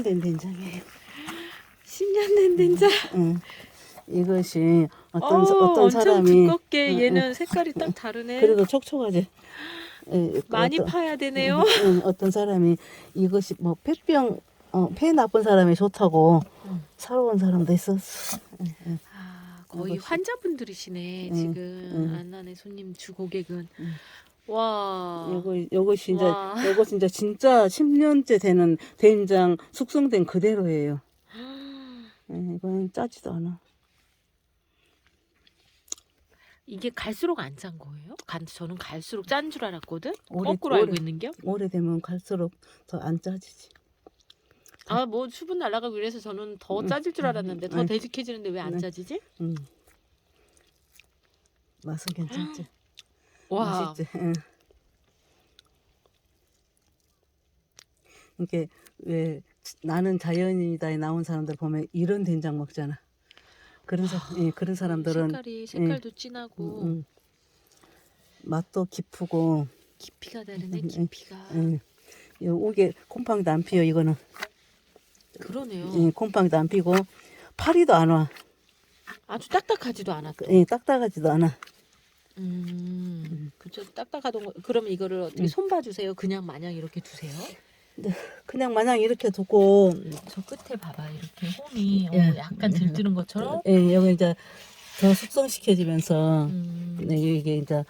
10년 된 된장이에요. 10년 된 된장. 응. 이것이 어떤 어, 어떤 엄청 사람이 두껍게 응, 얘는 색깔이 딱 다르네. 그래도 촉촉하지. 예, 많이 어떤- 파야 되네요. 응, 어떤 사람이 이것이 뭐 폐병 어, 폐 나쁜 사람이 좋다고 응. 사러 온 사람도 있었어. 응, 응. 아, 거의 이것이- 환자분들이시네 응, 지금 응. 안나네 손님 주 고객은. 응. 와. 요거 요것이 이제 와. 요거 진짜 진짜 10년째 되는 된장 숙성된 그대로예요. 예, 이건 짜지도 않아. 이게 갈수록 안 짠 거예요? 간, 저는 갈수록 짠 줄 알았거든. 오래- 거꾸로 알고 오래- 있는겨? 오래되면 갈수록 더 안 짜지지. 아, 뭐 수분 날아가고 이래서 저는 더 음, 짜질 줄 알았는데 더 음. 되직해지는데 왜 안 네. 짜지지? 음. 맛은 괜찮지. 와. 맛있지. 응. 이게 왜 나는 자연이다에 나온 사람들 보면 이런 된장 먹잖아. 그런 사, 예, 그런 사람들은 색깔이 색깔도 진하고 음, 음. 맛도 깊고 깊이가 다르네 음, 음. 깊이가 예. 이 우게 곰팡이도 안 피요 이거는 그러네요 예, 곰팡이도 안 피고 파리도 안 와. 아주 딱딱하지도 않아 또. 예, 딱딱하지도 않아. 음 그쵸 딱딱하던 거 그러면 이거를 어떻게 음. 손 봐 주세요 그냥 마냥 이렇게 두세요 그냥 마냥 이렇게 두고 저 끝에 봐봐 이렇게 홈이 어, 예. 약간 들뜨는 것처럼 예, 여기 이제 더 숙성시켜지면서 음. 네, 이게 이제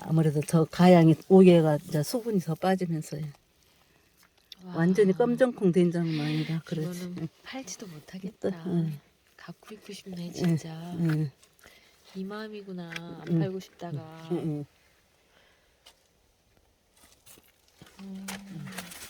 아무래도 더 가양이 우개가 이제 수분이 더 빠지면서 요. 와, 완전히 검정콩 아니다. 그렇지. 이거는 팔지도 못하겠다 응. 갖고 있고 싶네 진짜 응, 이 마음이구나 안 응. 팔고 싶다가 응, 응. 음.